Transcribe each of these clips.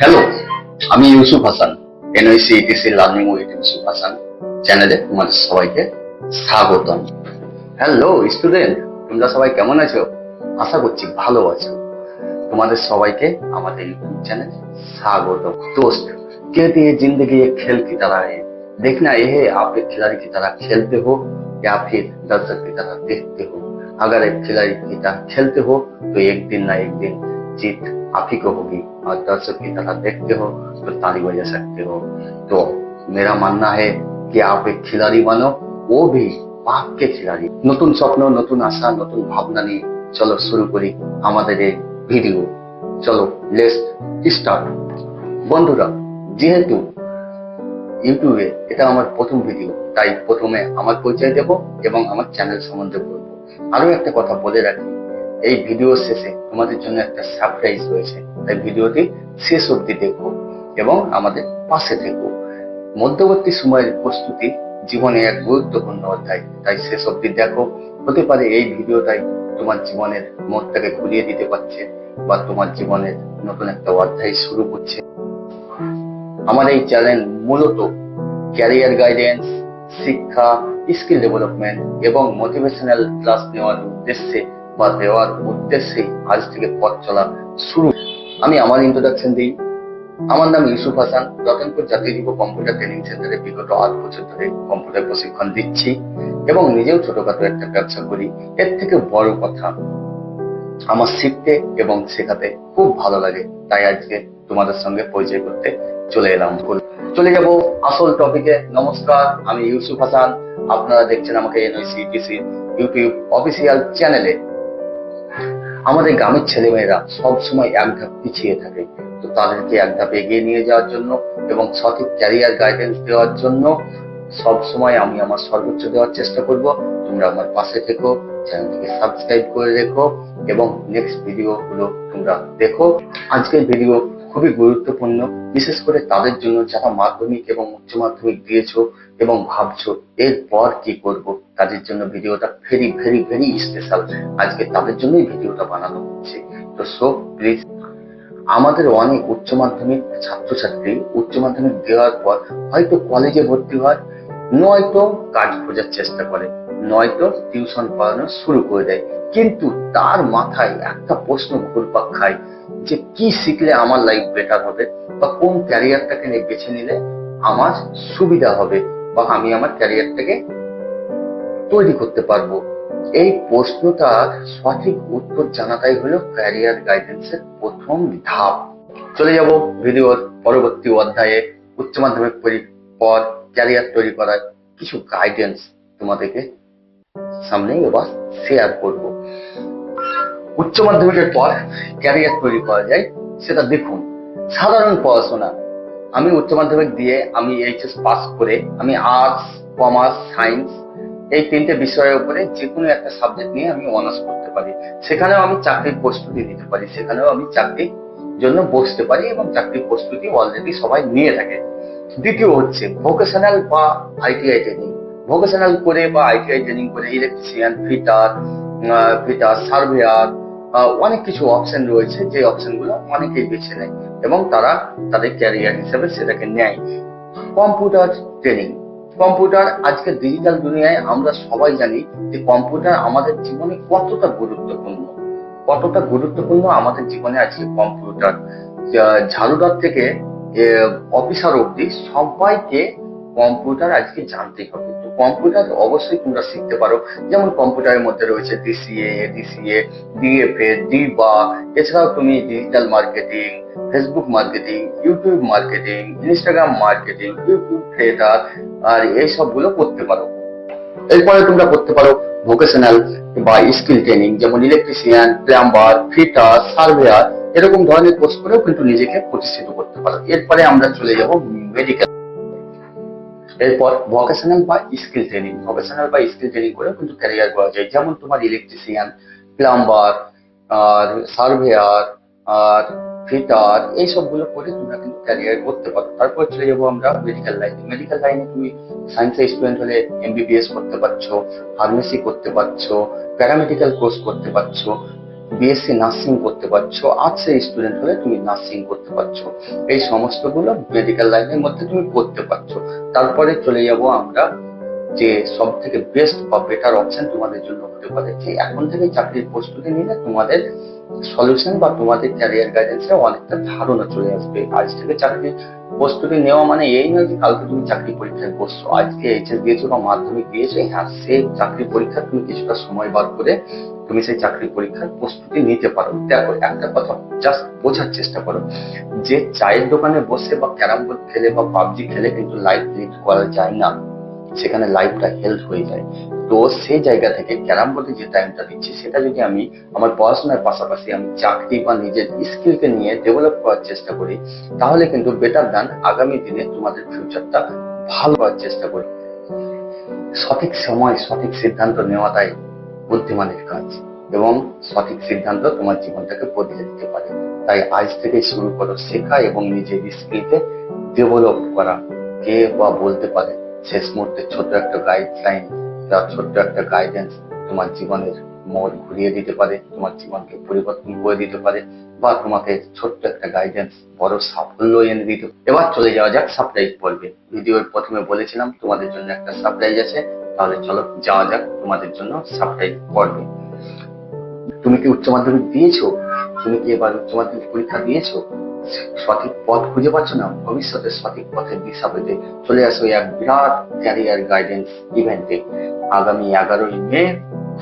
Hello আমি Yusuf Hasan NIC ETC learning with Yusuf Hasan চ্যানেলে তোমাদের সবাইকে স্বাগতম হ্যালো স্টুডেন্ট তোমরা সবাই কেমন আছো আশা করছি ভালো আছো তোমাদের সবাইকে আমাদের ইউটিউব চ্যানেলে স্বাগত दोस्त कहते हैं जिंदगी एक खेल की तरह है देखना यह है आप एक खिलाड़ी की तरह खेलते हो या फिर दर्शक की तरह देखते हो अगर एक खिलाड़ी की तरह खेलते हो तो एक दिन ना एक दिन जीत आप ही को होगी और दर्शक की तरह देखते हो तो ताली बजा सकते हो तो मेरा मानना है कि आप एक खिलाड़ी बनो वो भी পাক কে খিলাড়ি নতুন স্বপ্ন নতুন আশা নতুন ভাবনা নিয়ে চলো শুরু করি আমাদের এই ভিডিও চলো লেস স্টার্ট বন্ধুরা যেহেতু ইউটিউবে এটা আমার প্রথম ভিডিও তাই প্রথমে আমার পরিচয় দেব এবং আমার চ্যানেল সম্বন্ধে বলবো আরো একটা কথা বলে রাখি এই ভিডিও শেষে তোমাদের জন্য একটা সারপ্রাইজ রয়েছে। তাই ভিডিওটি শেষ অবধি দেখো এবং আমাদের পাশে থেকো। মধ্যবর্তী সময়ের প্রস্তুতি জীবনে এক গুরুত্বপূর্ণ অধ্যায়। তাই শেষ অবধি দেখো। হতে পারে এই ভিডিওটাই তোমার জীবনের মোড়টাকে ঘুরিয়ে দিতে পারছে বা তোমার জীবনের নতুন একটা অধ্যায় শুরু করছে। আমার এই চ্যানেল মূলত ক্যারিয়ার গাইডেন্স শিক্ষা স্কিল ডেভেলপমেন্ট এবং মোটিভেশনাল ক্লাস নেওয়ার উদ্দেশ্যে বা দেওয়ার উদ্দেশ্যে আজ থেকে পথ চলা শুরু। আমি আমার ইন্ট্রোডাকশন দিই। আমার নাম ইউসুফ হাসান। রতনপুর জাতীয় যুব কম্পিউটার ট্রেনিং সেন্টারে বিগত আট বছর ধরে কম্পিউটার প্রশিক্ষণ দিচ্ছি এবং নিজেও ছোটখাটো একটা ব্যবসা করি। এর থেকে বড় কথা, আমার শিখতে এবং শেখাতে খুব ভালো লাগে। তাই আজকে তোমাদের সঙ্গে পরিচয় করতে চলে এলাম। চলে যাব আসল টপিকে নমস্কার, আমি ইউসুফ হাসান। আপনারা দেখছেন আমাকে এনআইসি ইউটিউব অফিসিয়াল চ্যানেলে আমাদের গ্রামের ছেলেমেয়েরা সব সময় এক ধাপ পিছিয়ে থাকে। তো তাদেরকে এক ধাপ এগিয়ে নিয়ে যাওয়ার জন্য এবং সঠিক ক্যারিয়ার গাইডেন্স দেওয়ার জন্য সব সময় আমি আমার সর্বোচ্চ দেওয়ার চেষ্টা করব। তোমরা আমার পাশে থেকো, চ্যানেলটিকে সাবস্ক্রাইব করে রেখো এবং নেক্সট ভিডিও গুলো তোমরা দেখো। আজকের ভিডিও খুবই গুরুত্বপূর্ণ, বিশেষ করে তাদের জন্য যারা মাধ্যমিক এবং উচ্চ মাধ্যমিক দিয়েছ এবং ভাবছ, এরপর কি করব? তাদের জন্য ভিডিওটা ভেরি ভেরি ভেরি স্পেশাল আজকে তাদের জন্যই ভিডিওটা বানানো হচ্ছে। তো সো প্লিজ আমাদের অনেক উচ্চ মাধ্যমিক ছাত্রছাত্রী উচ্চ মাধ্যমিক দেওয়ার পর হয়তো কলেজে ভর্তি হয়, নয়তো কাজ খোঁজার চেষ্টা করে, নয়তো টিউশন পড়ানো শুরু করে দেয়। কিন্তু তার মাথায় একটা প্রশ্ন ঘুরপাক খায় যে কি শিখলে আমার লাইফ বেটার হবে বা কোন ক্যারিয়ারটাকে নিয়ে বেছে নিলে আমার সুবিধা হবে বা আমি আমার ক্যারিয়ারটাকে তৈরি করতে পারব? এই প্রশ্নটার সঠিক উত্তর জানাটাই হলো ক্যারিয়ার গাইডেন্সের প্রথম ধাপ। চলে যাব ভিডিওর পরবর্তী অধ্যায়ে উচ্চ মাধ্যমিক পরি- ক্যারিয়ার তৈরি করার কিছু গাইডেন্স তোমাদেরকে সামনে এবার শেয়ার করব। উচ্চ মাধ্যমিকের পর ক্যারিয়ার তৈরি করা যায়, সেটা দেখুন। সাধারণ পড়াশোনা। আমি উচ্চ মাধ্যমিক দিয়ে আমি এইচএস পাস করে আমি আর্টস কমার্স সায়েন্স এই তিনটে বিষয়ের উপরে যে কোনো একটা সাবজেক্ট নিয়ে আমি অনার্স করতে পারি। সেখানেও আমি চাকরির প্রস্তুতি নিতে পারি। সেখানেও আমি চাকরির জন্য বসতে পারি এবং চাকরির প্রস্তুতি অলরেডি সবাই নিয়ে থাকে। দ্বিতীয় হচ্ছে ভোকেশনাল বা আইটিআই ট্রেনিং ভোকেশনাল করে বা আইটিআই ট্রেনিং করে ইলেকট্রিশিয়ান ফিটার ফিটার সার্ভেয়ার অনেক কিছু অপশন রয়েছে, যে অপশনগুলো অনেকেই বেছে নেয় এবং তারা তাদের ক্যারিয়ার হিসেবে সেটাকে নেয়। কম্পিউটার ট্রেনিং কম্পিউটার আজকে ডিজিটাল দুনিয়ায় আমরা সবাই জানি যে কম্পিউটার আমাদের জীবনে কতটা গুরুত্বপূর্ণ। কতটা গুরুত্বপূর্ণ আমাদের জীবনে আজকে কম্পিউটার ঝাড়ুদার থেকে অফিসার অবধি সবাইকে কম্পিউটার আজকে জানতেই হবে। কম্পিউটার অবশ্যই তোমরা শিখতে পারো। যেমন কম্পিউটারের মধ্যে রয়েছে ডিসিএ ডিসিএ ডিএফএ ডিবা এছাড়াও তুমি digital marketing Facebook marketing YouTube marketing Instagram marketing YouTube creator আর এই সবগুলো করতে পারো। এরপরে তোমরা করতে পারো ভোকেশনাল বা স্কিল ট্রেনিং যেমন ইলেকট্রিশিয়ান প্লাম্বার ফিটার সার্ভেয়ার এরকম ধরনের কোর্স করেও কিন্তু নিজেকে প্রতিষ্ঠিত করতে পারো। এরপরে আমরা চলে যাব মেডিকেল এরপর ভোকেশনাল বা স্কিল ট্রেনিং ভোকেশনাল বা স্কিল ট্রেনিং করে কিন্তু ক্যারিয়ার করা যায়। যেমন তোমার ইলেকট্রিশিয়ান প্লাম্বার আর সার্ভেয়ার আর ফিটার এই সবগুলো করে তোমরা কিন্তু ক্যারিয়ার করতে পারো। তারপর চলে যাব আমরা মেডিকেল লাইনে মেডিকেল লাইনে তুমি সায়েন্সের স্টুডেন্ট হলে এমবিবিএস করতে পারছ ফার্মেসি করতে পারছ প্যারামেডিক্যাল কোর্স করতে পারছ বিএসসি নার্সিং করতে পারছ আর্টসের স্টুডেন্ট হলে তুমি নার্সিং করতে পারছ। এই সমস্তগুলো মেডিকেল লাইনের মধ্যে তুমি করতে পারছ। তারপরে চলে যাব আমরা যে সব থেকে বেস্ট বা বেটার অপশন তোমাদের জন্য হতে পারে, যে এখন থেকে চাকরির প্রস্তুতি নিলে তোমাদের সলিউশন বা তোমাদের ক্যারিয়ার গাইডেন্সে অনেকটা ধারণা চলে আসবে। আজ থেকে চাকরির প্রস্তুতি নেওয়া মানে এই নয় যে কালকে তুমি চাকরি পরীক্ষায় বসছো। আজকে এইচএস দিয়েছ বা মাধ্যমিক দিয়েছ হ্যাঁ সেই চাকরি পরীক্ষা তুমি কিছুটা সময় বার করে তুমি সেই চাকরি পরীক্ষার প্রস্তুতি নিতে পারো। দেখো, একটা কথা জাস্ট বোঝার চেষ্টা করো, যে চায়ের দোকানে বসে বা ক্যারাম বোর্ড খেলে বা পাবজি খেলে কিন্তু লাইফ লিড করা যায় না। সেখানে লাইফটা হেল্প হয়ে যায়। তো সেই জায়গা থেকে ক্যারাম বোর্ডে যে টাইমটা দিচ্ছি, সেটা যদি আমি আমার পড়াশোনার পাশাপাশি আমি চাকরি বা নিজের স্কিলকে নিয়ে ডেভেলপ করার চেষ্টা করি, তাহলে কিন্তু বেটার দান আগামী দিনে তোমাদের ফিউচারটা ভালো করার চেষ্টা করি। সঠিক সময়, সঠিক সিদ্ধান্ত নেওয়াটাই বুদ্ধিমানের কাজ এবং সঠিক সিদ্ধান্ত তোমার জীবনটাকে বদলে দিতে পারে। তাই আজ থেকে শুরু করো শেখা এবং নিজের স্কিলকে ডেভেলপ করা। কে বা বলতে পারে শেষ মুহূর্তে ছোট একটা গাইডলাইন বা ছোট্ট একটা গাইডেন্স তোমার জীবনের মোড় ঘুরিয়ে দিতে পারে, তোমার জীবনকে পরিবর্তন করে দিতে পারে বা তোমাকে ছোট্ট একটা গাইডেন্স বড় সাফল্য এনে দিতে এবার চলে যাওয়া যাক সারপ্রাইজ পর্বে। ভিডিওর প্রথমে বলেছিলাম তোমাদের জন্য একটা সারপ্রাইজ আছে, তাহলে চলো যাওয়া যাক তোমাদের জন্য সারপ্রাইজ পর্বে। তুমি কি উচ্চ মাধ্যমিক দিয়েছ? তুমি কি এবার উচ্চ মাধ্যমিক পরীক্ষা দিয়েছ? সঠিক পথ খুঁজে পাচ্ছ না, ভবিষ্যতে সঠিক পথের দিশা পেতে চলে আসো এক বিরাট ক্যারিয়ার গাইডেন্স ইভেন্টে আগামী এগারোই মে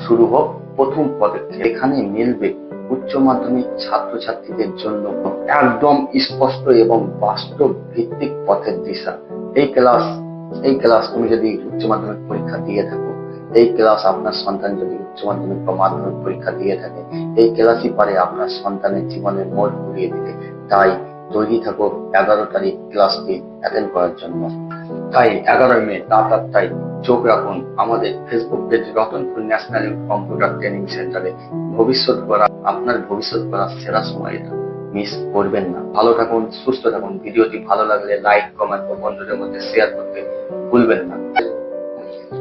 শুরু হোক প্রথম পদক্ষেপ এখানে মিলবে উচ্চ মাধ্যমিক ছাত্রছাত্রীদের জন্য একদম স্পষ্ট এবং বাস্তব ভিত্তিক পথের দিশা। এই ক্লাস এই ক্লাস তুমি যদি উচ্চ মাধ্যমিক পরীক্ষা দিয়ে থাকো, এই ক্লাস আপনার সন্তান যদি উচ্চ মাধ্যমিক বা মাধ্যমিক পরীক্ষা দিয়ে থাকে, এই ক্লাসই পারে আপনার সন্তানের জীবনের মোড় ঘুরিয়ে দিতে। তাই তৈরি থাকো এগারো তারিখ ক্লাসটি অ্যাটেন্ড করার জন্য। তাই এগারোই মে রাত আটটায় চোখ রাখুন আমাদের Facebook page Ratanpur national computer training সেন্টারে। ভবিষ্যৎ করা, আপনার ভবিষ্যৎ করার সেরা সময় এটা। মিস করবেন না। ভালো থাকুন, সুস্থ থাকুন। ভিডিওটি ভালো লাগলে লাইক কমেন্ট ও বন্ধুদের মধ্যে শেয়ার করতে ভুলবেন না।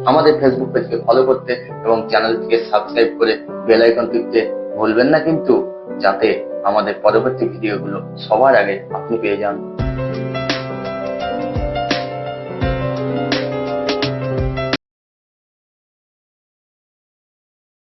আমাদের ফেসবুক পেজকে ফলো করতে এবং চ্যানেলটিকে সাবস্ক্রাইব করে বেল আইকন টিপতে ভুলবেন না কিন্তু যাতে আমাদের পরবর্তী ভিডিওগুলো সবার আগে আপনি পেয়ে যান।